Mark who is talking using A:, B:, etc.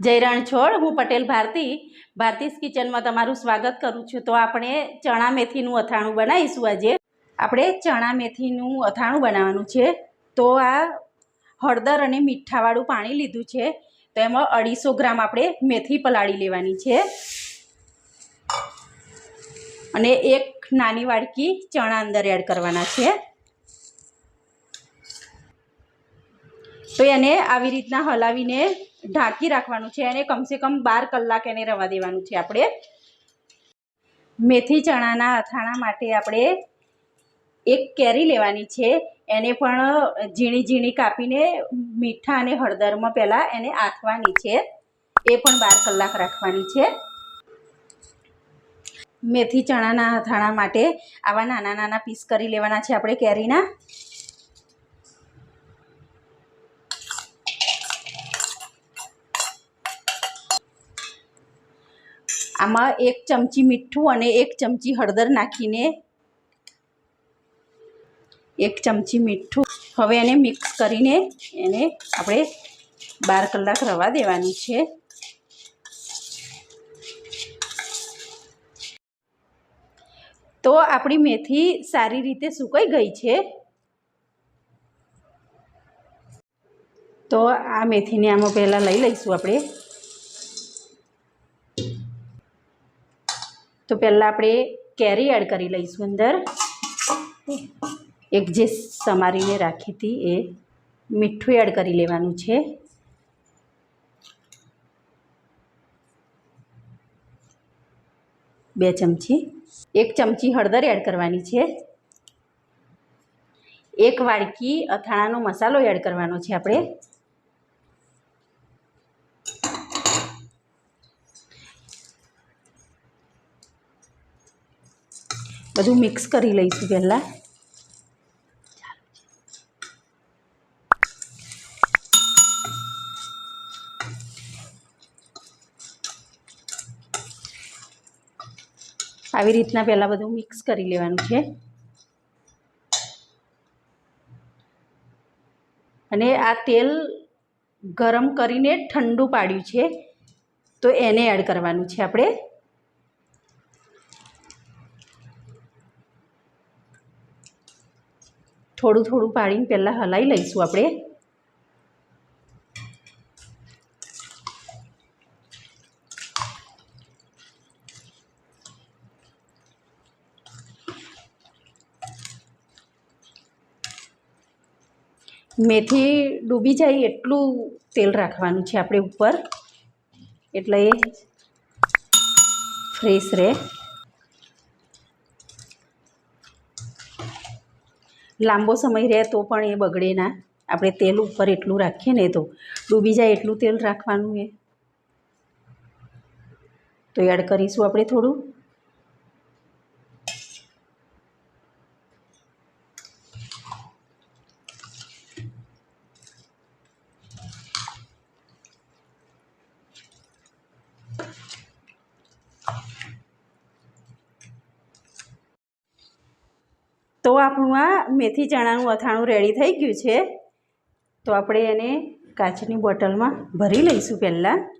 A: જય રણછોડ, હું પટેલ ભારતી, ભારતીસ કિચનમાં તમારું સ્વાગત કરું છું. તો આપણે ચણા મેથીનું અથાણું બનાવીશું આજે. આપણે ચણા મેથીનું અથાણું બનાવવાનું છે. તો આ હળદર અને મીઠાવાળું પાણી લીધું છે. તો એમાં અઢીસો ગ્રામ આપણે મેથી પલાળી લેવાની છે. અને એક નાની વાડકી ચણા અંદર એડ કરવાના છે. તો એને આવી રીતના હલાવીને ઢાંકી રાખવાનું છે અને કમસે કમ બાર કલાક એને રવા દેવાનું છે આપણે. મેથી ચણાના અથાણા માટે આપણે એક કેરી લેવાની છે. એને પણ ઝીણી ઝીણી કાપીને મીઠા અને હળદરમાં પહેલાં એને આથવાની છે. એ પણ બાર કલાક રાખવાની છે. મેથી ચણાના અથાણા માટે આવા નાના નાના પીસ કરી લેવાના છે આપણે કેરીના. આમાં એક ચમચી મીઠું અને એક ચમચી હળદર નાખીને એક ચમચી મીઠું હવે એને મિક્સ કરીને એને આપણે બાર કલાક રવા દેવાની છે. તો આપણી મેથી સારી રીતે સુકાઈ ગઈ છે. તો આ મેથીને આમાં પહેલાં લઈ લઈશું આપણે. તો પહેલાં આપણે કેરી એડ કરી લઈશું અંદર. એક જે સમારીને રાખી હતી એ મીઠું એડ કરી લેવાનું છે. બે ચમચી. એક ચમચી હળદર એડ કરવાની છે. એક વાડકી અથાણાનો મસાલો એડ કરવાનો છે આપણે. બધું મિક્સ કરી લઈશું પહેલાં. આવી રીતના પહેલાં બધું મિક્સ કરી લેવાનું છે. અને આ તેલ ગરમ કરીને ઠંડુ પાડ્યું છે, તો એને એડ કરવાનું છે આપણે. થોડું થોડું પાડીને પહેલાં હલાવી લઈશું આપણે. મેથી ડૂબી જાય એટલું તેલ રાખવાનું છે આપણે ઉપર. એટલે ફ્રેશ રહે. લાંબો સમય રહે તો પણ એ બગડે ના. આપણે તેલ ઉપર એટલું રાખીએ ને તો ડૂબી જાય એટલું તેલ રાખવાનું એ. તો એડ કરીશું આપણે થોડું. તો આપણું આ મેથી ચણાનું અથાણું રેડી થઈ ગયું છે. તો આપણે એને કાચની બોટલમાં ભરી લઈશું પહેલાં.